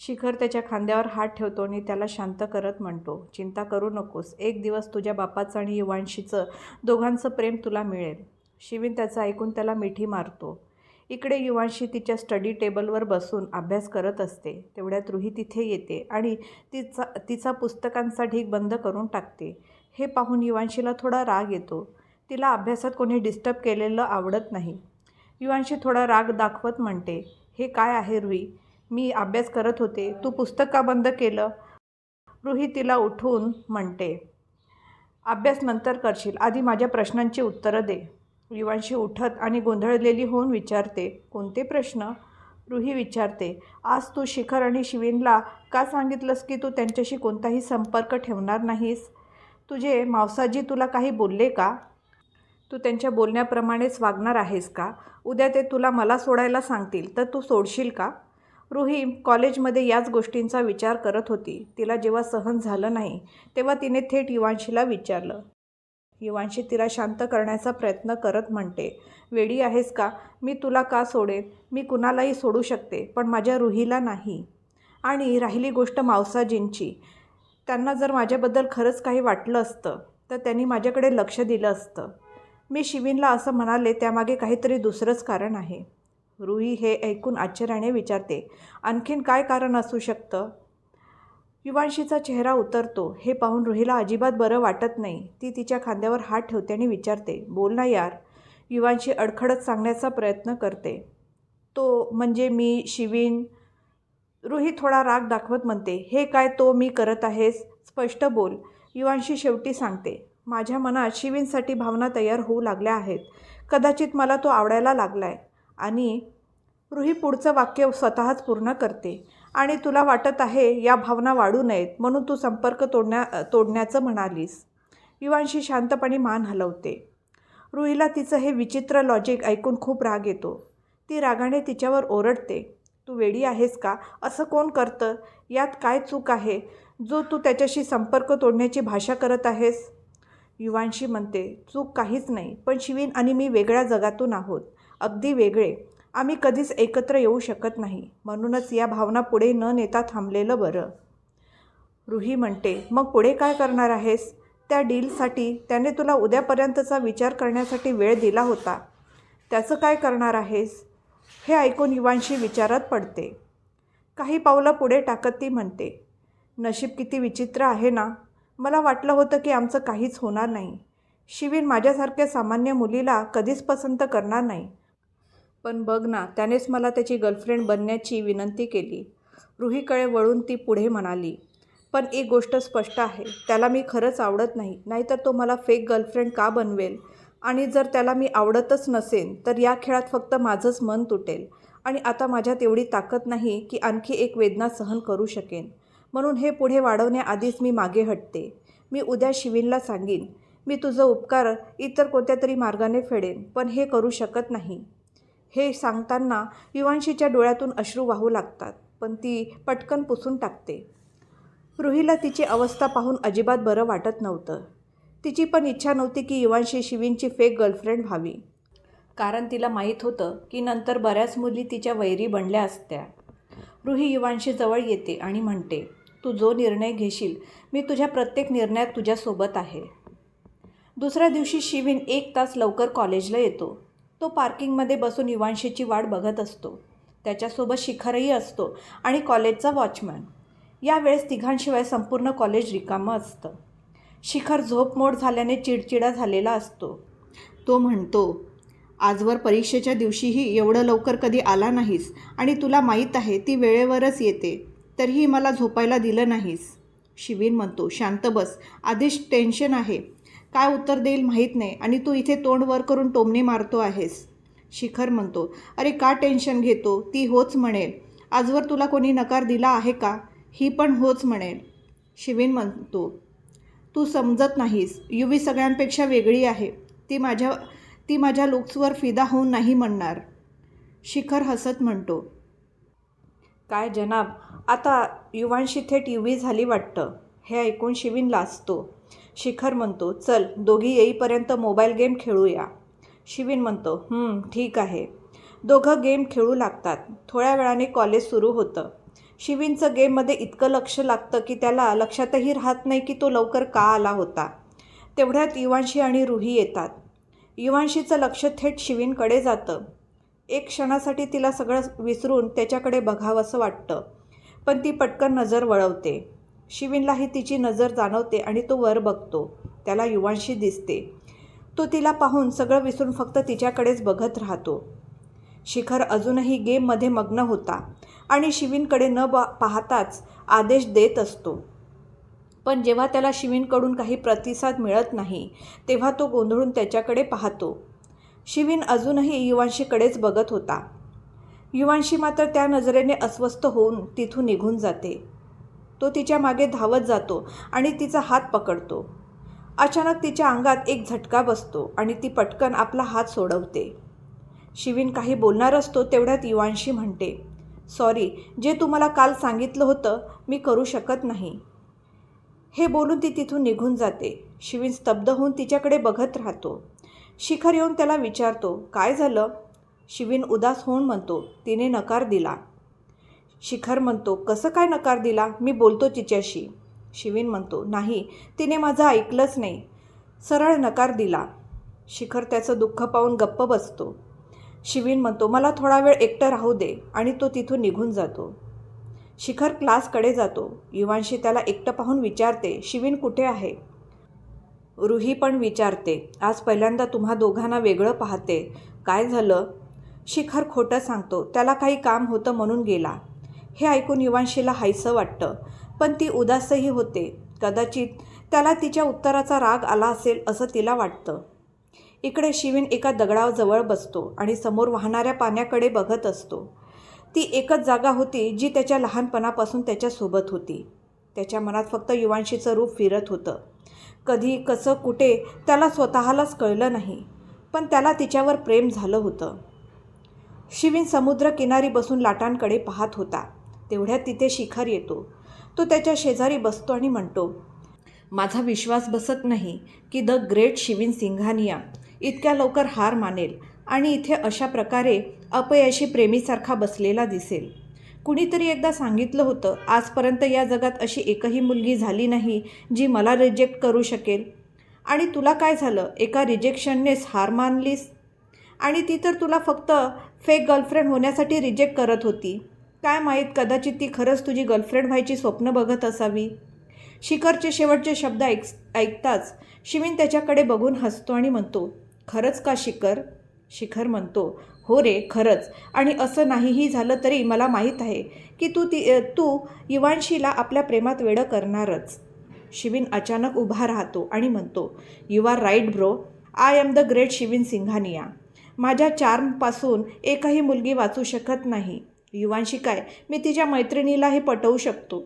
शिखर त्याच्या खांद्यावर हात ठेवतो आणि त्याला शांत करत म्हणतो चिंता करू नकोस एक दिवस तुझ्या बापाचं आणि युवांशीचं दोघांचं प्रेम तुला मिळेल. शिवीन त्याचं ऐकून त्याला मिठी मारतो. इकडे युवांशी तिच्या स्टडी टेबलवर बसून अभ्यास करत असते. तेवढ्यात रुही तिथे येते आणि तिचा तिचा पुस्तकांचा ढीग बंद करून टाकते. हे पाहून युवांशीला थोडा राग येतो. तिला अभ्यासात कोणी डिस्टर्ब केलेलं आवडत नाही. युवांशी थोडा राग दाखवत म्हणते हे काय आहे रुई मी अभ्यास करत होते. तू पुस्तक का बंद केलं? रुही तिला उठून म्हणते. अभ्यास नंतर करशील. आधी माझ्या प्रश्नांची उत्तरं दे. युवांशी उठत आणि गोंधळलेली होऊन विचारते कोणते प्रश्न? रुही विचारते आज तू शिखर आणि शिवीनला का सांगितलंस की तू त्यांच्याशी कोणताही संपर्क ठेवणार नाहीस? तुझे मावसाजी तुला काही बोलले का? तू त्यांच्या बोलण्याप्रमाणेच वागणार आहेस का? उद्या ते तुला मला सोडायला सांगतील तर तू सोडशील का? रुही कॉलेजमध्ये याच गोष्टींचा विचार करत होती. तिला जेव्हा सहन झालं नाही तेव्हा तिने थेट युवांशीला विचारलं. युवांशी तिला शांत करण्याचा प्रयत्न करत म्हणते वेडी आहेस का? मी तुला का सोडेन? मी कुणालाही सोडू शकते पण माझ्या रुहीला नाही. आणि राहिली गोष्ट मावसाजींची. त्यांना जर माझ्याबद्दल खरंच काही वाटलं असतं तर त्यांनी माझ्याकडे लक्ष दिलं असतं. मी शिवीनला असं म्हणाले त्यामागे काहीतरी दुसरंच कारण आहे. रुही हे ऐकून आश्चर्याने विचारते आणखीन काय कारण असू शकतं? युवांशीचा चेहरा उतरतो. हे पाहून रुहीला अजिबात बरं वाटत नाही. ती तिच्या खांद्यावर हात ठेवते आणि विचारते बोल ना यार. युवांशी अडखडत सांगण्याचा प्रयत्न करते. तो म्हणजे मी शिवीन? रुही थोडा राग दाखवत म्हणते हे काय तो मी करत आहेस? स्पष्ट बोल. युवांशी शेवटी सांगते माझ्या मनात शिवींसाठी भावना तयार होऊ लागल्या आहेत. कदाचित मला तो आवडायला लागला आहे आणि रुही पुढचं वाक्य स्वतःच पूर्ण करते. आणि तुला वाटत आहे या भावना वाढू नयेत म्हणून तू संपर्क तोडण्या तोडण्याचं म्हणालीस. युवांशी शांतपणे मान हलवते. रुहीला तिचं हे विचित्र लॉजिक ऐकून खूप राग येतो. ती रागाने तिच्यावर ओरडते. तू वेडी आहेस का? असं कोण करतं? यात काय चूक आहे? जो तू त्याच्याशी संपर्क तोडण्याची भाषा करत आहेस? युवांशी म्हणते चूक काहीच नाही पण शिवीन आणि मी वेगळ्या जगातून आहोत. अगदी वेगळे. आम्ही कधीच एकत्र येऊ शकत नाही. म्हणूनच या भावना पुढे न नेता थांबलेलं बरं. रुही म्हणते मग पुढे काय करणार आहेस? त्या डीलसाठी त्याने तुला उद्यापर्यंतचा विचार करण्यासाठी वेळ दिला होता. त्याचं काय करणार आहेस? हे ऐकून युवांशी विचारात पडते. काही पावलं पुढे टाकत ती म्हणते. नशीब किती विचित्र आहे ना? मला वाटलं होतं की आमचं काहीच होणार नाही. शिवीन माझ्यासारख्या सामान्य मुलीला कधीच पसंत करणार नाही. पण बघ ना त्यानेच मला त्याची गर्लफ्रेंड बनण्याची विनंती केली. रुहीकडे वळून ती पुढे म्हणाली पण एक गोष्ट स्पष्ट आहे त्याला मी खरंच आवडत नाही नाहीतर तो मला फेक गर्लफ्रेंड का बनवेल? आणि जर त्याला मी आवडतच नसेन तर या खेळात फक्त माझंच मन तुटेल. आणि आता माझ्यात एवढी ताकद नाही की आणखी एक वेदना सहन करू शकेन. म्हणून हे पुढे वाढवण्याआधीच मी मागे हटते. मी उद्या शिवीनला सांगीन मी तुझं उपकार इतर कोणत्या तरी मार्गाने फेडेन पण हे करू शकत नाही. हे सांगताना युवांशीच्या डोळ्यातून अश्रू वाहू लागतात पण ती पटकन पुसून टाकते. रुहीला तिची अवस्था पाहून अजिबात बरं वाटत नव्हतं. तिची पण इच्छा नव्हती की युवांशी शिवींची फेक गर्लफ्रेंड व्हावी. कारण तिला माहीत होतं की नंतर बऱ्याच मुली तिच्या वैरी बनल्या असत्या. रुही युवांशी जवळ येते आणि म्हणते तू जो निर्णय घेशील मी तुझ्या प्रत्येक निर्णयात तुझ्यासोबत आहे. दुसऱ्या दिवशी शिवीन एक तास लवकर कॉलेजला येतो. तो पार्किंगमध्ये बसून युवांशीची वाट बघत असतो. त्याच्यासोबत शिखरही असतो आणि कॉलेजचा वॉचमॅन. यावेळेस तिघांशिवाय संपूर्ण कॉलेज रिकामं असतं. शिखर झोपमोड झाल्याने चिडचिडा झालेला असतो. तो म्हणतो आजवर परीक्षेच्या दिवशीही एवढं लवकर कधी आला नाहीस आणि तुला माहीत आहे ती वेळेवरच येते तरीही मला झोपायला दिलं नाहीस. शिवीन म्हणतो शांत बस आधीच टेन्शन आहे. काय उत्तर देईल माहीत नाही आणि तू इथे तोंड वर करून टोमणे मारतो आहेस. शिखर म्हणतो अरे का टेन्शन घेतो? ती होच म्हणेल. आजवर तुला कोणी नकार दिला आहे का? ही पण होच म्हणेल. शिवीन म्हणतो तू समजत नाहीस. युवी सगळ्यांपेक्षा वेगळी आहे. ती माझ्या ती माझ्या लुक्सवर फिदा होऊन नाही म्हणणार. शिखर हसत म्हणतो काय जनाब आता युवांशी थेट युवी झाली वाटतं. हे ऐकून शिवीन लाजतो. शिखर म्हणतो चल दोघी येईपर्यंत मोबाईल गेम खेळूया. शिवीन म्हणतो ठीक आहे. दोघं गेम खेळू लागतात. थोड्या वेळाने कॉलेज सुरू होतं. शिवीनचं गेममध्ये इतकं लक्ष लागतं की त्याला लक्षातही राहत नाही की तो लवकर का आला होता. तेवढ्यात युवांशी आणि रुही येतात. युवांशीचं लक्ष थेट शिवीनकडे जातं. एक क्षणासाठी तिला सगळं विसरून त्याच्याकडे बघावंसं वाटतं. पण ती पटकन नजर वळवते. शिवीनलाही तिची नजर जाणवते आणि तो वर बघतो. त्याला युवांशी दिसते. तो तिला पाहून सगळं विसरून फक्त तिच्याकडेच बघत राहतो. शिखर अजूनही गेममध्ये मग्न होता आणि शिवींकडे न ब पाहताच आदेश देत असतो. पण जेव्हा त्याला शिवींकडून काही प्रतिसाद मिळत नाही तेव्हा तो गोंधळून त्याच्याकडे पाहतो. शिवीन अजूनही युवांशीकडेच बघत होता. युवांशी मात्र त्या नजरेने अस्वस्थ होऊन तिथून निघून जाते. तो तिच्यामागे धावत जातो आणि तिचा हात पकडतो. अचानक तिच्या अंगात एक झटका बसतो आणि ती पटकन आपला हात सोडवते. शिवीन काही बोलणार असतो तेवढ्यात युवांशी म्हणते सॉरी जे तुम्हाला काल सांगितलं होतं मी करू शकत नाही. हे बोलून ती तिथून निघून जाते. शिवीन स्तब्ध होऊन तिच्याकडे बघत राहतो. शिखर येऊन त्याला विचारतो काय झालं? शिवीन उदास होऊन म्हणतो तिने नकार दिला. शिखर म्हणतो कसं काय नकार दिला? मी बोलतो तिच्याशी. शिवीन म्हणतो नाही तिने माझं ऐकलंच नाही. सरळ नकार दिला. शिखर त्याचं दुःख पाहून गप्प बसतो. शिवीन म्हणतो मला थोडा वेळ एकटं राहू दे आणि तो तिथून निघून जातो. शिखर क्लासकडे जातो. युवांशी त्याला एकटं पाहून विचारते शिवीन कुठे आहे? रुही पण विचारते आज पहिल्यांदा तुम्हा दोघांना वेगळं पाहते. काय झालं? शिखर खोटं सांगतो त्याला काही काम होतं म्हणून गेला. हे ऐकून युवांशीला हायसं वाटतं. पण ती उदासही होते. कदाचित त्याला तिच्या उत्तराचा राग आला असेल असं तिला वाटतं. इकडे शिवीन एका दगडाजवळ बसतो आणि समोर वाहणाऱ्या पाण्याकडे बघत असतो. ती एकच जागा होती जी त्याच्या लहानपणापासून त्याच्यासोबत होती. त्याच्या मनात फक्त युवांशीचं रूप फिरत होतं. कधी कसं कुठे त्याला स्वतःलाच कळलं नाही. पण त्याला तिच्यावर प्रेम झालं होतं. शिवीन समुद्रकिनारी बसून लाटांकडे पाहत होता. तेवढ्यात तिथे शिखर येतो. तो त्याच्या शेजारी बसतो आणि म्हणतो माझा विश्वास बसत नाही की द ग्रेट शिविन सिंघानिया इतक्या लवकर हार मानेल आणि इथे अशा प्रकारे अपयशी प्रेमीसारखा बसलेला दिसेल. कुणीतरी एकदा सांगितलं होतं आजपर्यंत या जगात अशी एकही मुलगी झाली नाही जी मला रिजेक्ट करू शकेल. आणि तुला काय झालं? एका रिजेक्शननेच हार मानलीस? आणि ती तर तुला फक्त फेक गर्लफ्रेंड होण्यासाठी रिजेक्ट करत होती. काय माहीत कदाचित ती खरंच तुझी गर्लफ्रेंड व्हायची स्वप्न बघत असावी? शिखरचे शेवटचे शब्द ऐक ऐकताच शिवीन त्याच्याकडे बघून हसतो आणि म्हणतो खरंच का शिखर? शिखर म्हणतो हो रे खरंच. आणि असं नाहीही झालं तरी मला माहीत आहे की तू ती तू युवांशीला आपल्या प्रेमात वेडं करणारच. शिवीन अचानक उभा राहतो आणि म्हणतो you are right bro I am the great Shivin Singhania. माझ्या चार्मपासून एकही मुलगी वाचू शकत नाही. युवांशी काय मी तिच्या मैत्रिणीलाही पटवू शकतो.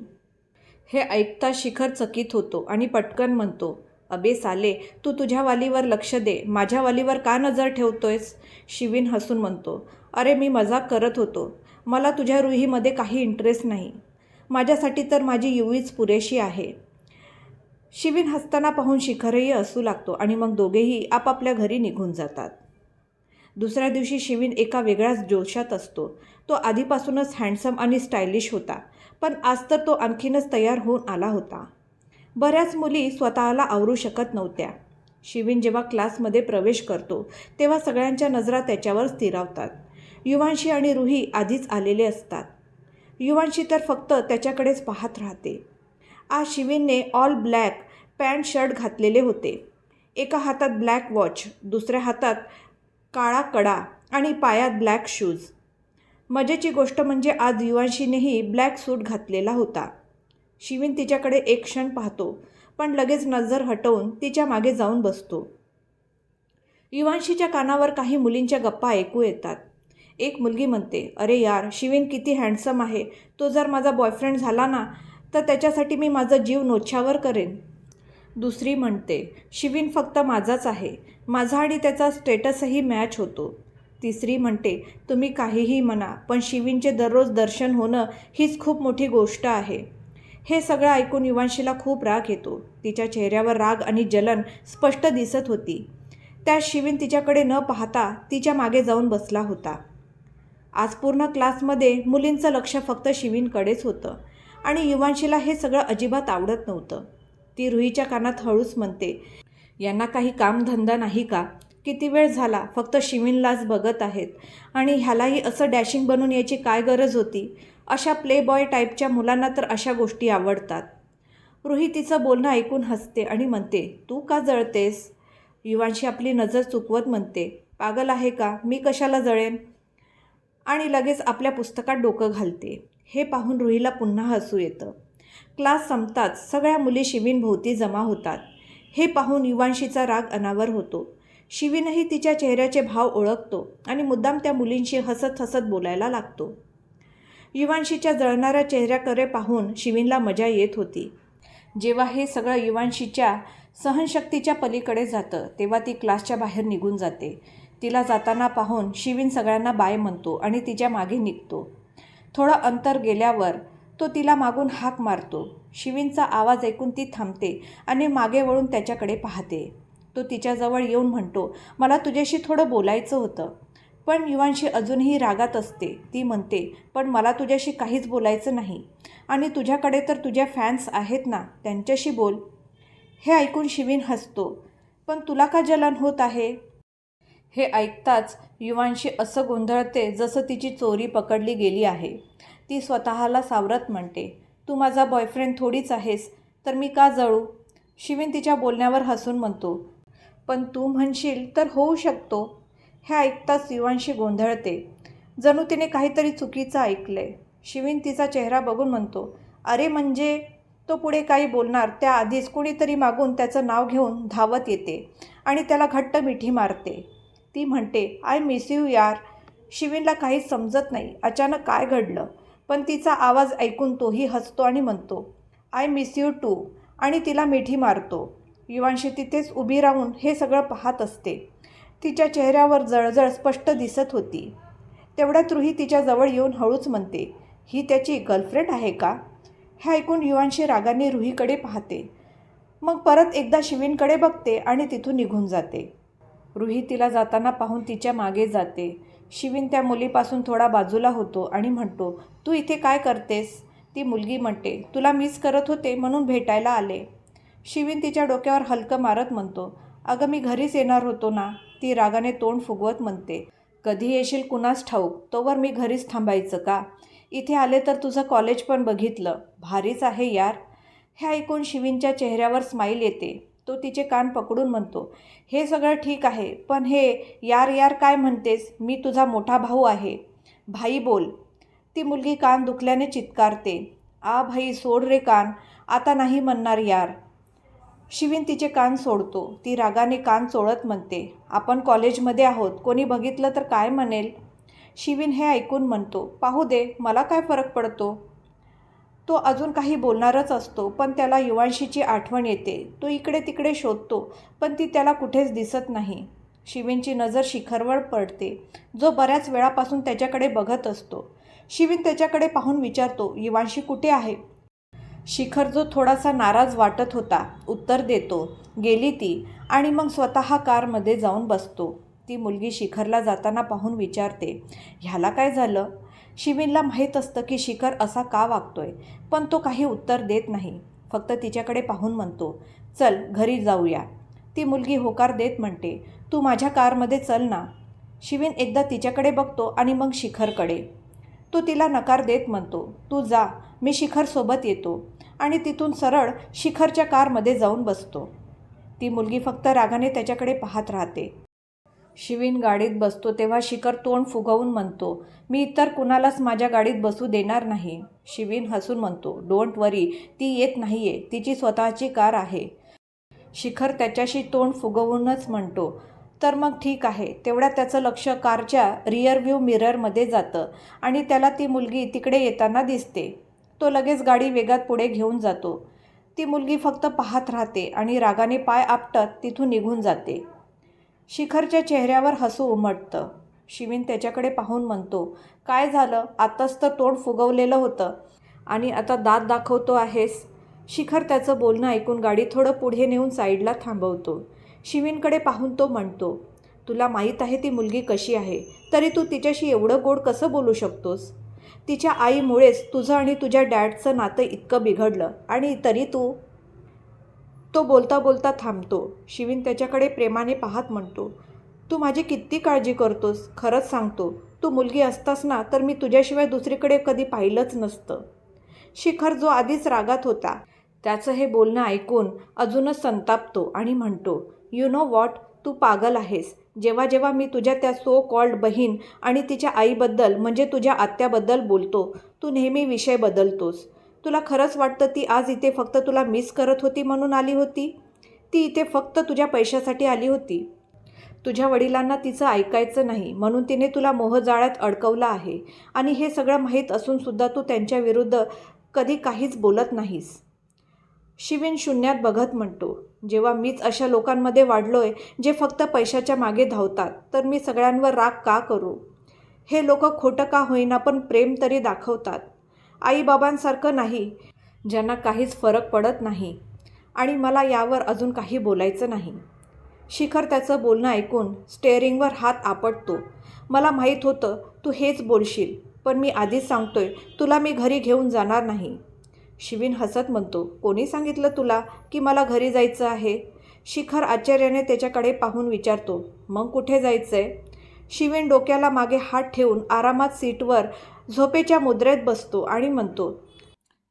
हे ऐकता शिखर चकित होतो आणि पटकन म्हणतो अबे साले तू तुझ्या वालीवर लक्ष दे. माझ्या वालीवर का नजर ठेवतोयस? शिवीन हसून म्हणतो अरे मी मजाक करत होतो. मला तुझ्या रुहीमध्ये काही इंटरेस्ट नाही. माझ्यासाठी तर माझी युवीच पुरेशी आहे. शिवीन हसताना पाहून शिखरही असू लागतो आणि मग दोघेही आपापल्या घरी निघून जातात. दुसऱ्या दिवशी शिवीन एका वेगळ्याच जोशात असतो. तो आधीपासूनच हँडसम आणि स्टायलिश होता पण आज तर तो आणखीनच तयार होऊन आला होता. बऱ्याच मुली स्वतःला आवरू शकत नव्हत्या. शिवीन जेव्हा क्लासमध्ये प्रवेश करतो तेव्हा सगळ्यांच्या नजरा त्याच्यावर स्थिरावतात. युवांशी आणि रुही आधीच आलेले असतात. युवांशी तर फक्त त्याच्याकडेच पाहत राहते. आज शिवीनने ऑल ब्लॅक पॅन्ट शर्ट घातलेले होते. एका हातात ब्लॅक वॉच दुसऱ्या हातात काळा कडा आणि पायात ब्लॅक शूज मजेची गोष्ट म्हणजे आज युवांशीनेही ब्लॅक सूट घातलेला होता. शिवीन तिच्याकडे एक क्षण पाहतो पण लगेच नजर हटवून तिच्यामागे जाऊन बसतो. युवांशीच्या कानावर काही मुलींच्या गप्पा ऐकू येतात. एक मुलगी म्हणते अरे यार शिवीन किती हँडसम आहे. तो जर माझा बॉयफ्रेंड झाला ना तर त्याच्यासाठी मी माझा जीव नोछावर करेन. दुसरी म्हणते शिवीन फक्त माझाच आहे. माझा आणि त्याचा स्टेटसही मॅच होतो. तिसरी म्हणते तुम्ही काहीही म्हणा पण शिवींचे दररोज दर्शन होणं हीच खूप मोठी गोष्ट आहे. हे सगळं ऐकून युवांशीला खूप राग येतो. तिच्या चेहऱ्यावर राग आणि जलन स्पष्ट दिसत होती. त्या शिवीन तिच्याकडे न पाहता तिच्यामागे जाऊन बसला होता. आज पूर्ण क्लासमध्ये मुलींचं लक्ष फक्त शिवींकडेच होतं आणि युवांशीला हे सगळं अजिबात आवडत नव्हतं. ती रुहीच्या कानात हळूच म्हणते यांना काही कामधंदा नाही का? किती वेळ झाला? फक्त शिवीनलाच बघत आहेत. आणि ह्यालाही असं डॅशिंग बनून याची काय गरज होती? अशा प्लेबॉय टाईपच्या मुलांना तर अशा गोष्टी आवडतात. रुही तिचं बोलणं ऐकून हसते आणि म्हणते तू का जळतेस? युवांशी आपली नजर चुकवत म्हणते पागल आहे का? मी कशाला जळेन? आणि लगेच आपल्या पुस्तकात डोकं घालते. हे पाहून रुहीला पुन्हा हसू येतं. क्लास संपताच सगळ्या मुली शिवींभोवती जमा होतात. हे पाहून युवांशीचा राग अनावर होतो. शिवीनही तिच्या चेहऱ्याचे भाव ओळखतो आणि मुद्दाम त्या मुलींशी हसत हसत बोलायला लागतो. युवांशीच्या जळणाऱ्या चेहऱ्याकडे पाहून शिवीनला मजा येत होती. जेव्हा हे सगळं युवांशीच्या सहनशक्तीच्या पलीकडे जातं तेव्हा ती क्लासच्या बाहेर निघून जाते. तिला जाताना पाहून शिवीन सगळ्यांना बाय म्हणतो आणि तिच्यामागे निघतो. थोडं अंतर गेल्यावर तो तिला मागून हाक मारतो. शिवींचा आवाज ऐकून ती थांबते आणि मागे वळून त्याच्याकडे पाहते. तो तिच्याजवळ येऊन म्हणतो मला तुझ्याशी थोडं बोलायचं होतं. पण युवांशी अजूनही रागात असते ती म्हणते पण मला तुझ्याशी काहीच बोलायचं नाही. आणि तुझ्याकडे तर तुझ्या फॅन्स आहेत ना त्यांच्याशी बोल हे ऐकून शिवीन हसतो. पण तुला का जलन होत आहे हे ऐकताच युवांशी असं गोंधळते जसं तिची चोरी पकडली गेली आहे. ती स्वतःला सावरत म्हणते तू माझा बॉयफ्रेंड थोडीच आहेस तर मी का जळू? शिवीन तिच्या बोलण्यावर हसून म्हणतो पण तू म्हणशील तर होऊ शकतो. हे ऐकताच युवांशी गोंधळते. जणू तिने काहीतरी चुकीचं ऐकलंय. शिवीन तिचा चेहरा बघून म्हणतो अरे म्हणजे तो पुढे काही बोलणार त्याआधीच कुणीतरी मागून त्याचं नाव घेऊन धावत येते आणि त्याला घट्ट मिठी मारते. ती म्हणते आय मिस यू यार. शिवीनला काहीच समजत नाही अचानक काय घडलं? पण तिचा आवाज ऐकून तोही हसतो आणि म्हणतो आय मिस यू टू आणि तिला मिठी मारतो. युवांशी तिथेच उभी राहून हे सगळं पाहत असते. तिच्या चेहऱ्यावर जळजळ स्पष्ट दिसत होती. तेवढ्यात रुही तिच्याजवळ येऊन हळूच म्हणते ही त्याची गर्लफ्रेंड आहे का? हे ऐकून युवांशी रागाने रुहीकडे पाहते. मग परत एकदा शिवींकडे बघते आणि तिथून निघून जाते. रुही तिला जाताना पाहून तिच्यामागे जाते. शिवीन त्या मुलीपासून थोडा बाजूला होतो आणि म्हणतो तू इथे काय करतेस? ती मुलगी म्हणते तुला मिस करत होते म्हणून भेटायला आले. शिवीन तिच्या डोक्यावर हलकं मारत म्हणतो अगं मी घरीच येणार होतो ना. ती रागाने तोंड फुगवत म्हणते कधी येशील कुणास ठाऊक? तोवर मी घरीच थांबायचं का? इथे आले तर तुझं कॉलेज पण बघितलं. भारीच आहे यार. हे ऐकून शिवीनच्या चेहऱ्यावर स्माईल येते. तो तिचे कान पकडून म्हणतो हे सगळं ठीक आहे पण हे यार यार काय म्हणतेस? मी तुझा मोठा भाऊ आहे. भाई बोल. ती मुलगी कान दुखल्याने चित्कारते. आ भाई सोड रे कान आता नाही म्हणणार यार. शिवीन तिचे कान सोडतो. ती रागाने कान चोळत म्हणते आपण कॉलेजमध्ये आहोत कोणी बघितलं तर काय म्हणेल? शिवीन हे ऐकून म्हणतो पाहू दे मला काय फरक पडतो? तो अजून काही बोलणारच असतो पण त्याला युवांशीची आठवण येते. तो इकडे तिकडे शोधतो पण ती त्याला कुठेच दिसत नाही. शिवींची नजर शिखरवर पडते. जो बऱ्याच वेळापासून त्याच्याकडे बघत असतो. शिवीन त्याच्याकडे पाहून विचारतो युवांशी कुठे आहे? शिखर जो थोडासा नाराज वाटत होता उत्तर देतो गेली ती. आणि मग स्वतः कारमध्ये जाऊन बसतो. ती मुलगी शिखरला जाताना पाहून विचारते ह्याला काय झालं? शिवीनला माहीत असतं की शिखर असा का वागतोय पण तो काही उत्तर देत नाही. फक्त तिच्याकडे पाहून म्हणतो चल घरी जाऊया. ती मुलगी होकार देत म्हणते तू माझ्या कारमध्ये चल ना. शिवीन एकदा तिच्याकडे बघतो आणि मग शिखरकडे. तो तिला नकार देत म्हणतो तू जा मी शिखरसोबत येतो. आणि तिथून सरळ शिखरच्या कारमध्ये जाऊन बसतो. ती मुलगी फक्त रागाने त्याच्याकडे पाहत राहते. शिवीन गाडीत बसतो तेव्हा शिखर तोंड फुगवून म्हणतो मी इतर कुणालाच माझ्या गाडीत बसू देणार नाही. शिवीन हसून म्हणतो डोंट वरी ती येत नाही आहे तिची स्वतःची कार आहे. शिखर त्याच्याशी तोंड फुगवूनच म्हणतो तर मग ठीक आहे. तेवढ्या त्याचं लक्ष कारच्या रिअरव्ह्यू मिररमध्ये जातं आणि त्याला ती मुलगी तिकडे येताना दिसते. तो लगेच गाडी वेगात पुढे घेऊन जातो. ती मुलगी फक्त पाहत राहते आणि रागाने पाय आपटत तिथून निघून जाते. शिखरच्या चेहऱ्यावर हसू उमटतं. शिवीन त्याच्याकडे पाहून म्हणतो काय झालं? आत्ताच तर तोंड फुगवलेलं होतं. आणि आता दात दाखवतो आहेस. शिखर त्याचं बोलणं ऐकून गाडी थोडं पुढे नेऊन साईडला थांबवतो. शिवीनकडे पाहून तो म्हणतो तुला माहीत आहे ती मुलगी कशी आहे? तरी तू तिच्याशी एवढं गोड कसं बोलू शकतोस? तिच्या आईमुळेच तुझं आणि तुझ्या डॅडचं नातं इतकं बिघडलं. आणि तरी तू तो बोलता बोलता थांबतो. शिवीन त्याच्याकडे प्रेमाने पाहत म्हणतो तू माझी किती काळजी करतोस? खरंच सांगतो तू मुलगी असतास ना तर मी तुझ्याशिवाय दुसरीकडे कधी पाहिलंच नसतं. शिखर जो आधीच रागात होता त्याचं हे बोलणं ऐकून अजूनच संतापतो आणि म्हणतो यू नो वॉट तू पागल आहेस. जेव्हा जेव्हा मी तुझ्या त्या सो कॉल्ड बहीण आणि तिच्या आईबद्दल म्हणजे तुझ्या आत्याबद्दल बोलतो तू नेहमी विषय बदलतोस. तुला खरंच वाटतं ती आज इथे फक्त तुला मिस करत होती म्हणून आली होती? ती इथे फक्त तुझ्या पैशासाठी आली होती. तुझ्या वडिलांना तिचं ऐकायचं नाही म्हणून तिने तुला मोहजाळ्यात अडकवलं आहे आणि हे सगळं माहीत असूनसुद्धा तू त्यांच्या विरुद्ध कधी काहीच बोलत नाहीस. शिवीन शून्यात बघत म्हणतो जेव्हा मीच अशा लोकांमध्ये वाढलोय जे फक्त पैशाच्या मागे धावतात तर मी सगळ्यांवर राग का करू? हे लोक खोटं का होईना पण प्रेम तरी दाखवतात. आईबाबांसारखं नाही ज्यांना काहीच फरक पडत नाही आणि मला यावर अजून काही बोलायचं नाही. शिखर त्याचं बोलणं ऐकून स्टेअरिंगवर हात आपटतो. मला माहीत होतं तू हेच बोलशील पण मी आधीच सांगतोय तुला मी घरी घेऊन जाणार नाही. शिवीन हसत म्हणतो कोणी सांगितलं तुला की मला घरी जायचं आहे? शिखर आश्चर्याने त्याच्याकडे पाहून विचारतो मग कुठे जायचं आहे शिवीन डोक्याला मागे हात ठेवून आरामात सीटवर झोपेच्या मुद्रेत बसतो आणि म्हणतो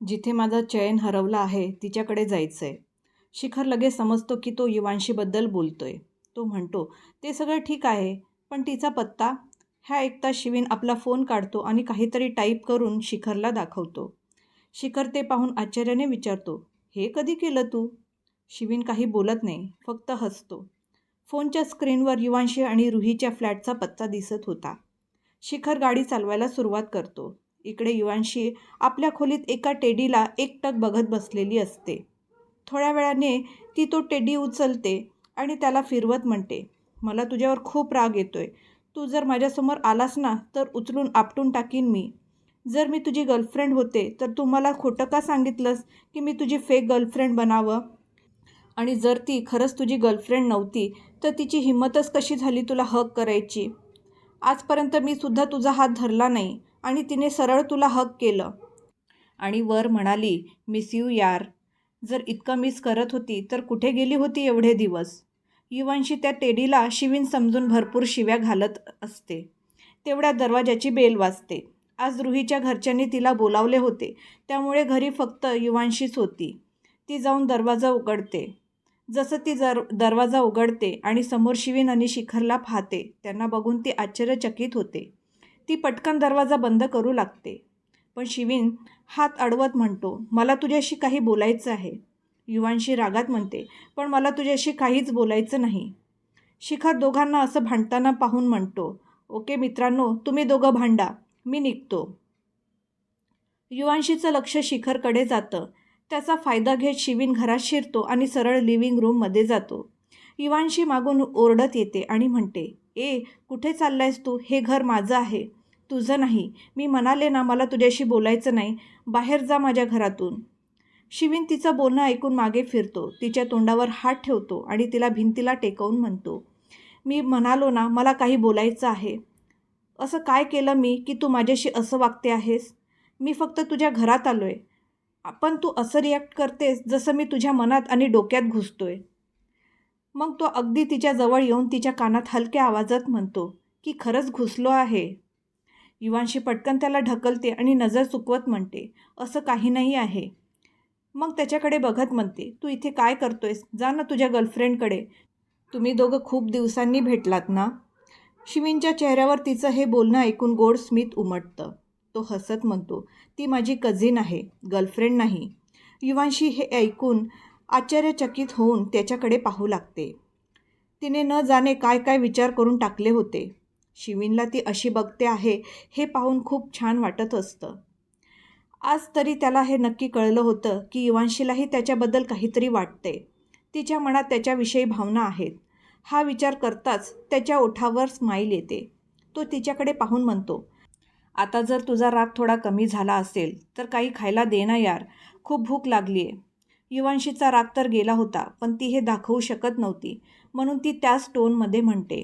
जिथे माझा चयन हरवला आहे तिच्याकडे जायचं आहे शिखर लगेच समजतो की तो युवांशीबद्दल बोलतोय. तो म्हणतो ते सगळं ठीक आहे पण तिचा पत्ता ह्या ऐकता शिवीन आपला फोन काढतो आणि काहीतरी टाईप करून शिखरला दाखवतो. शिखर ते पाहून आश्चर्याने विचारतो हे कधी केलं तू शिवीन काही बोलत नाही फक्त हसतो. फोनच्या स्क्रीनवर युवांशी आणि रुहीच्या फ्लॅटचा पत्ता दिसत होता. शिखर गाडी चालवायला सुरुवात करतो. इकडे युवांशी आपल्या खोलीत एका टेडीला एकटक बघत बसलेली असते. थोड्या वेळाने ती तो टेडी उचलते आणि त्याला फिरवत म्हणते मला तुझ्यावर खूप राग येतोय. तू जर माझ्यासमोर आलास ना तर उचलून आपटून टाकीन मी. जर मी तुझी गर्लफ्रेंड होते तर तू मला खोटं का सांगितलंस की मी तुझी फेक गर्लफ्रेंड बनावं? आणि जर ती खरंच तुझी गर्लफ्रेंड नव्हती तर तिची हिंमतच कशी झाली तुला हक करायची? आजपर्यंत मी सुद्धा तुझा हात धरला नाही आणि तिने सरळ तुला हक केलं. आणि वर म्हणाली मिस यू यार. जर इतकं मिस करत होती तर कुठे गेली होती एवढे दिवस? युवांशी त्या टेडीला शिवीन समजून भरपूर शिव्या घालत असते. तेवढ्या दरवाजाची बेल वाजते. आज रुहीच्या घरच्यांनी तिला बोलावले होते. त्यामुळे घरी फक्त युवांशीच होती. ती जाऊन दरवाजा उघडते. जसं ती जर दरवाजा उघडते आणि समोर शिवीन आणि शिखरला पाहते त्यांना बघून ती आश्चर्यचकित होते. ती पटकन दरवाजा बंद करू लागते. पण शिवीन हात अडवत म्हणतो मला तुझ्याशी काही बोलायचं आहे. युवांशी रागात म्हणते पण मला तुझ्याशी काहीच बोलायचं नाही. शिखर दोघांना असं भांडताना पाहून म्हणतो ओके मित्रांनो तुम्ही दोघं भांडा मी निघतो. युवांशीचं लक्ष शिखरकडे जातं. त्याचा फायदा घेत शिवीन घरात शिरतो आणि सरळ लिव्हिंग रूममध्ये जातो. इवानशी मागून ओरडत येते आणि म्हणते ए कुठे चाललायस तू? हे घर माझं आहे. तुझं नाही. मी म्हणाले ना मला तुझ्याशी बोलायचं नाही. बाहेर जा माझ्या घरातून. शिवीन तिचं बोलणं ऐकून मागे फिरतो. तिच्या तोंडावर हात ठेवतो आणि तिला भिंतीला टेकवून म्हणतो मी म्हणालो ना मला काही बोलायचं आहे. असं काय केलं मी की तू माझ्याशी असं वागते आहेस? मी फक्त तुझ्या घरात आलो आहे पण तू असं रिॲक्ट करतेस जसं मी तुझ्या मनात आणि डोक्यात घुसतोय. मग तो अगदी तिच्या जवळ येऊन तिच्या कानात हलक्या आवाजात म्हणतो की खरंच घुसलो आहे. युवांशी पटकन त्याला ढकलते आणि नजर चुकवत म्हणते असं काही नाही आहे. मग त्याच्याकडे बघत म्हणते तू इथे काय करतोयस? जा ना तुझ्या गर्लफ्रेंडकडे. तुम्ही दोघं खूप दिवसांनी भेटलात ना? शिवींच्या चेहऱ्यावर तिचं हे बोलणं ऐकून गोड स्मित उमटतं. तो हसत म्हणतो ती माझी कझिन आहे गर्लफ्रेंड नाही. युवांशी हे ऐकून आश्चर्यचकित होऊन त्याच्याकडे पाहू लागते. तिने न जाणे काय काय विचार करून टाकले होते. शिवीनला ती अशी बघते आहे हे पाहून खूप छान वाटत असतं. आज तरी त्याला हे नक्की कळलं होतं की युवांशीलाही त्याच्याबद्दल काहीतरी वाटते. तिच्या मनात त्याच्याविषयी भावना आहेत. हा विचार करताच त्याच्या ओठावर स्माईल येते. तो तिच्याकडे पाहून म्हणतो आता जर तुझा राग थोडा कमी झाला असेल तर काही खायला दे ना यार. खूप भूक लागली आहे युवांशीचा राग तर गेला होता पण ती हे दाखवू शकत नव्हती. म्हणून ती त्याच टोनमध्ये म्हणते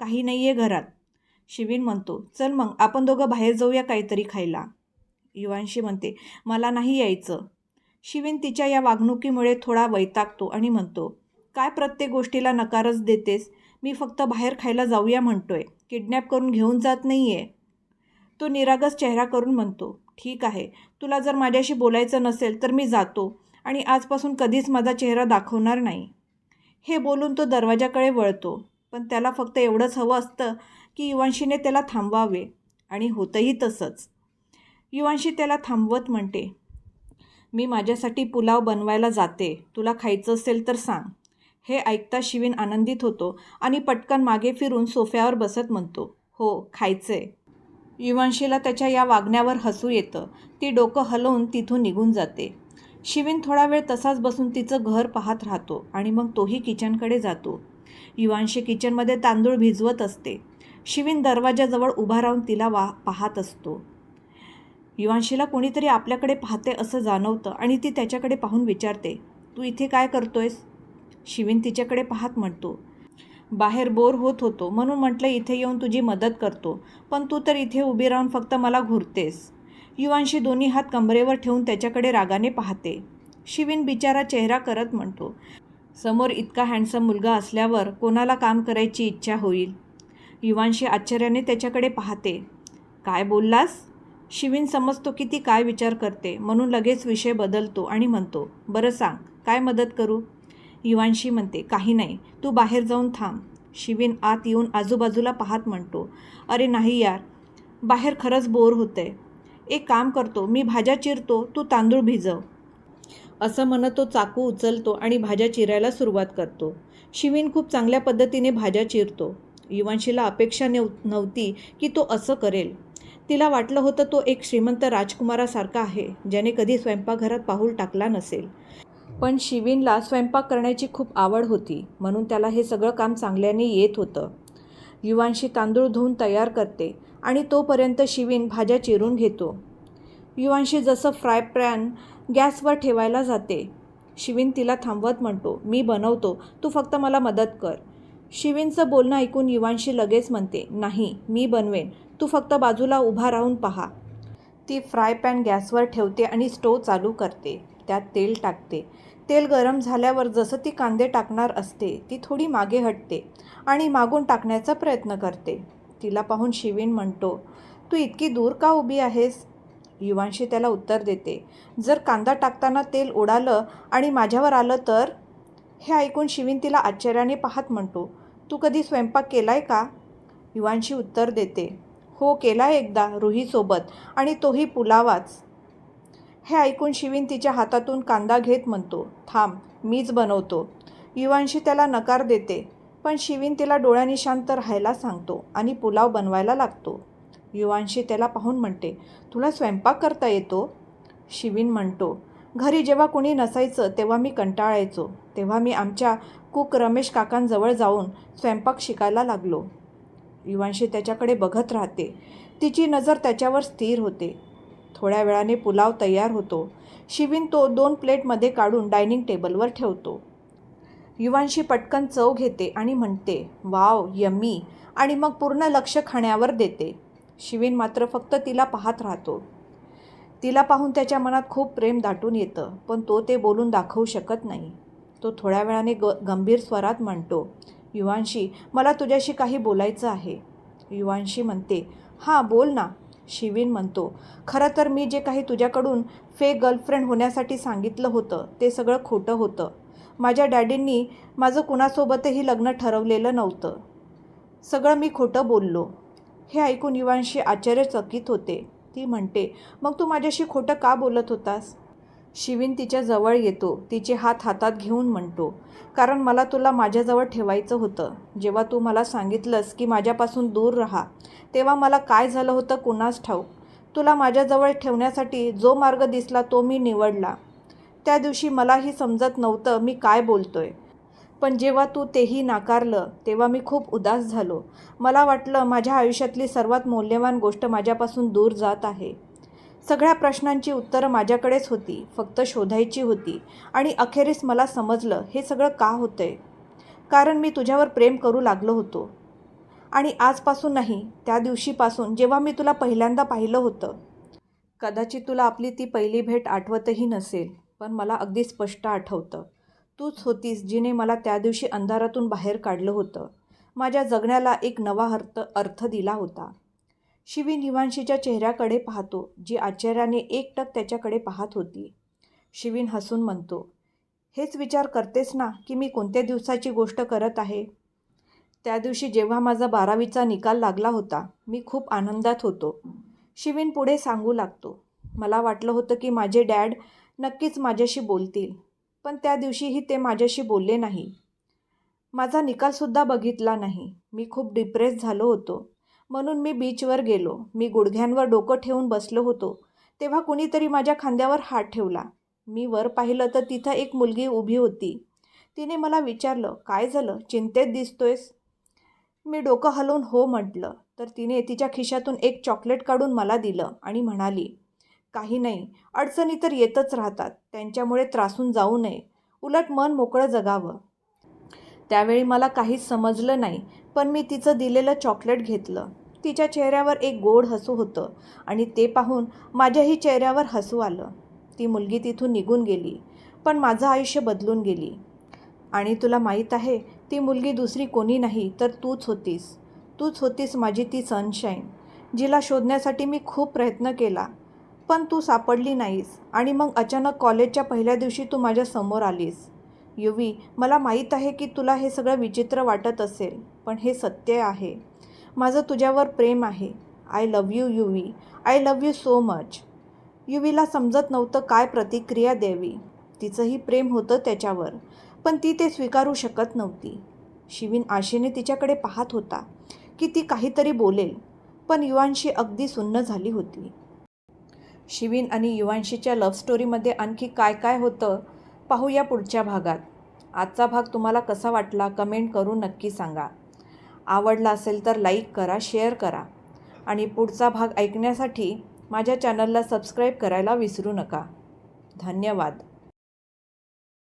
काही नाही आहे घरात. शिवीन म्हणतो चल मग आपण दोघं बाहेर जाऊया काहीतरी खायला. युवांशी म्हणते मला नाही यायचं. शिवीन तिच्या या वागणुकीमुळे थोडा वैतागतो आणि म्हणतो काय प्रत्येक गोष्टीला नकारच देतेस? मी फक्त बाहेर खायला जाऊया म्हणतोय. किडनॅप करून घेऊन जात नाही आहे तो निरागस चेहरा करून म्हणतो ठीक आहे. तुला जर माझ्याशी बोलायचं नसेल तर मी जातो आणि आजपासून कधीच माझा चेहरा दाखवणार नाही. हे बोलून तो दरवाजाकडे वळतो पण त्याला फक्त एवढंच हवं असतं की युवांशीने त्याला थांबवावे आणि होतंही तसंच. युवांशी त्याला थांबवत म्हणते मी माझ्यासाठी पुलाव बनवायला जाते. तुला खायचं असेल तर सांग. हे ऐकता शिवीन आनंदित होतो आणि पटकन मागे फिरून सोफ्यावर बसत म्हणतो हो खायचं आहे युवांशीला त्याच्या या वागण्यावर हसू येतं. ती डोकं हलवून तिथून निघून जाते. शिवीन थोडा वेळ तसाच बसून तिचं घर पाहत राहतो आणि मग तोही किचनकडे जातो. युवांशी किचनमध्ये तांदूळ भिजवत असते. शिवीन दरवाजाजवळ उभा राहून तिला वा पाहत असतो. युवांशीला कोणीतरी आपल्याकडे पाहते असं जाणवतं आणि ती त्याच्याकडे पाहून विचारते तू इथे काय करतोयस? शिवीन तिच्याकडे पाहत म्हणतो बाहेर बोर होत होतो. म्हणून म्हटलं इथे येऊन तुझी मदत करतो. पण तू तर इथे उभी राहून फक्त मला घुरतेस. युवांशी दोन्ही हात कमरेवर ठेवून त्याच्याकडे रागाने पाहते. शिवीन बिचारा चेहरा करत म्हणतो समोर इतका हँडसम मुलगा असल्यावर कोणाला काम करायची इच्छा होईल? युवांशी आश्चर्याने त्याच्याकडे पाहते काय बोललास? शिवीन समजतो की ती काय विचार करते. म्हणून लगेच विषय बदलतो आणि म्हणतो बरं सांग काय मदत करू? युवांशी म्हणते काही नाही तू बाहेर जाऊन थांब शिवीन आत येऊन आजूबाजूला पाहत म्हणतो अरे नाही यार बाहेर खरंच बोर होतंय. एक काम करतो मी भाज्या चिरतो तू तांदूळ भिजव असं म्हणत तो चाकू उचलतो आणि भाज्या चिरायला सुरुवात करतो. शिवीन खूप चांगल्या पद्धतीने भाज्या चिरतो. युवांशीला अपेक्षा नव नव्हती की तो असं करेल. तिला वाटलं होतं तो एक श्रीमंत राजकुमारासारखा आहे ज्याने कधी स्वयंपाकघरात पाऊल टाकला नसेल. पण शिवीनला स्वयंपाक करण्याची खूप आवड होती म्हणून त्याला हे सगळं काम चांगल्याने येत होतं. युवांशी तांदूळ धुवून तयार करते आणि तोपर्यंत शिवीन भाज्या चिरून घेतो. युवांशी जसं फ्राय पॅन गॅसवर ठेवायला जाते. शिवीन तिला थांबवत म्हणतो मी बनवतो तू फक्त मला मदत कर. शिवीनचं बोलणं ऐकून युवांशी लगेच म्हणते नाही मी बनवेन तू फक्त बाजूला उभा राहून पहा. ती फ्राय पॅन गॅसवर ठेवते आणि स्टोव चालू करते त्यात तेल टाकते. तेल गरम झाल्यावर जसं ती कांदे टाकणार असते ती थोडी मागे हटते आणि मागून टाकण्याचा प्रयत्न करते. तिला पाहून शिवीन म्हणतो तू इतकी दूर का उभी आहेस? युवांशी त्याला उत्तर देते जर कांदा टाकताना तेल उडालं आणि माझ्यावर आलं तर? हे ऐकून शिवीन तिला आश्चर्याने पाहत म्हणतो तू कधी स्वयंपाक केलाय का? युवांशी उत्तर देते हो केला एकदा रुहीसोबत आणि तोही पुलावाच. हे ऐकून शिवीन तिच्या हातातून कांदा घेत म्हणतो थांब मीच बनवतो. युवांशी त्याला नकार देते पण शिवीन तिला डोळ्यांनी शांत राहायला सांगतो आणि पुलाव बनवायला लागतो. युवांशी त्याला पाहून म्हणते तुला स्वयंपाक करता येतो? शिवीन म्हणतो घरी जेव्हा कोणी नसायचं तेव्हा मी कंटाळायचो. तेव्हा मी आमच्या कुक रमेश काकांजवळ जाऊन स्वयंपाक शिकायला लागलो. युवांशी त्याच्याकडे बघत राहते. तिची नजर त्याच्यावर स्थिर होते. थोड्या वेळाने पुलाव तयार होतो. शिवीन तो दोन प्लेटमध्ये काढून डायनिंग टेबलवर ठेवतो. युवांशी पटकन चव घेते आणि म्हणते वाव यम्मी. आणि मग पूर्ण लक्ष खाण्यावर देते. शिवीन मात्र फक्त तिला पाहत राहतो. तिला पाहून त्याच्या मनात खूप प्रेम दाटून येतं पण तो ते बोलून दाखवू शकत नाही. तो थोड्या वेळाने ग गंभीर स्वरात म्हणतो युवांशी मला तुझ्याशी काही बोलायचं आहे. युवांशी म्हणते हां बोल ना. शिवीन म्हणतो. खरं तर मी जे काही तुझ्याकडून फे गर्लफ्रेंड होण्यासाठी सांगितलं होतं ते सगळं खोटं होतं. माझ्या डॅडींनी माझं कुणासोबतही लग्न ठरवलेलं नव्हतं. सगळं मी खोटं बोललो. हे ऐकून युवांशी आश्चर्यचकित होते. ती म्हणते मग तू माझ्याशी खोटं का बोलत होतास? शिवीन तिच्या जवळ येतो तिचे हात हातात घेऊन म्हणतो कारण मला तुला माझ्याजवळ ठेवायचं होतं. जेव्हा तू मला सांगितलंस की माझ्यापासून दूर राहा तेव्हा मला काय झालं होतं कुणास ठाऊक? तुला माझ्याजवळ ठेवण्यासाठी जो मार्ग दिसला तो मी निवडला. त्या दिवशी मलाही समजत नव्हतं मी काय बोलतोय. पण जेव्हा तू तेही नाकारलं तेव्हा मी खूप उदास झालो. मला वाटलं माझ्या आयुष्यातली सर्वात मौल्यवान गोष्ट माझ्यापासून दूर जात आहे. सगळ्या प्रश्नांची उत्तरं माझ्याकडेच होती फक्त शोधायची होती. आणि अखेरीस मला समजलं हे सगळं का होतंय? कारण मी तुझ्यावर प्रेम करू लागलो होतो. आणि आजपासून नाही त्या दिवशीपासून जेव्हा मी तुला पहिल्यांदा पाहिलं होतं. कदाचित तुला आपली ती पहिली भेट आठवतही नसेल पण मला अगदी स्पष्ट आठवतं. तूच होतीस जिने मला त्या दिवशी अंधारातून बाहेर काढलं होतं. माझ्या जगण्याला एक नवा अर्थ अर्थ दिला होता. शिवी निवांशीच्या चेहऱ्याकडे पाहतो जी आश्चर्याने एकटक त्याच्याकडे पाहत होती. शिवीन हसून म्हणतो हेच विचार करतेस ना की मी कोणत्या दिवसाची गोष्ट करत आहे? त्या दिवशी जेव्हा माझा बारावीचा निकाल लागला होता मी खूप आनंदात होतो. शिवीन पुढे सांगू लागतो मला वाटलं होतं की माझे डॅड नक्कीच माझ्याशी बोलतील पण त्या दिवशीही ते माझ्याशी बोलले नाही. माझा निकालसुद्धा बघितला नाही. मी खूप डिप्रेस झालो होतो. म्हणून मी बीचवर गेलो. मी गुडघ्यांवर डोकं ठेवून बसलो होतो. तेव्हा कुणीतरी माझ्या खांद्यावर हात ठेवला. मी वर पाहिलं तर तिथं एक मुलगी उभी होती. तिने मला विचारलं काय झालं? चिंतेत दिसतोयस? मी डोकं हलवून हो म्हटलं. तर तिने तिच्या खिशातून एक चॉकलेट काढून मला दिलं आणि म्हणाली काही नाही. अडचणी तर येतच राहतात. त्यांच्यामुळे त्रासून जाऊ नये. उलट मन मोकळं जगावं. त्यावेळी मला काहीच समजलं नाही. पण मी तिचं दिलेलं चॉकलेट घेतलं. तिच्या चेहऱ्यावर एक गोड हसू होतं आणि ते पाहून माझ्याही चेहऱ्यावर हसू आलं. ती मुलगी तिथून निघून गेली पण माझं आयुष्य बदलून गेली. आणि तुला माहीत आहे ती मुलगी दुसरी कोणी नाही तर तूच होतीस. तूच होतीस माझी ती सनशाईन जिला शोधण्यासाठी मी खूप प्रयत्न केला पण तू सापडली नाहीस आणि मग अचानक कॉलेजच्या पहिल्या दिवशी तू माझ्यासमोर आलीस. युवी मला माहीत आहे की तुला हे सगळं विचित्र वाटत असेल पण हे सत्य आहे. माझं तुझ्यावर प्रेम आहे. I love you Yuvi. I love you so much युवीला समजत नव्हतं काय प्रतिक्रिया द्यावी. तिचंही प्रेम होतं त्याच्यावर पण ती ते स्वीकारू शकत नव्हती. शिवीन आशेने तिच्याकडे पाहत होता की ती काहीतरी बोलेल पण युवांशी अगदी सुन्न झाली होती. शिवीन आणि युवांशीच्या लव्ह स्टोरीमध्ये आणखी काय काय होतं पाहूया पुढच्या भागात. आजचा भाग तुम्हाला कसा वाटला कमेंट करून नक्की सांगा. आवडला असेल तर लाईक करा शेअर करा. आणि पुढचा भाग ऐकण्यासाठी माझ्या चॅनलला सबस्क्राईब करायला विसरू नका. धन्यवाद.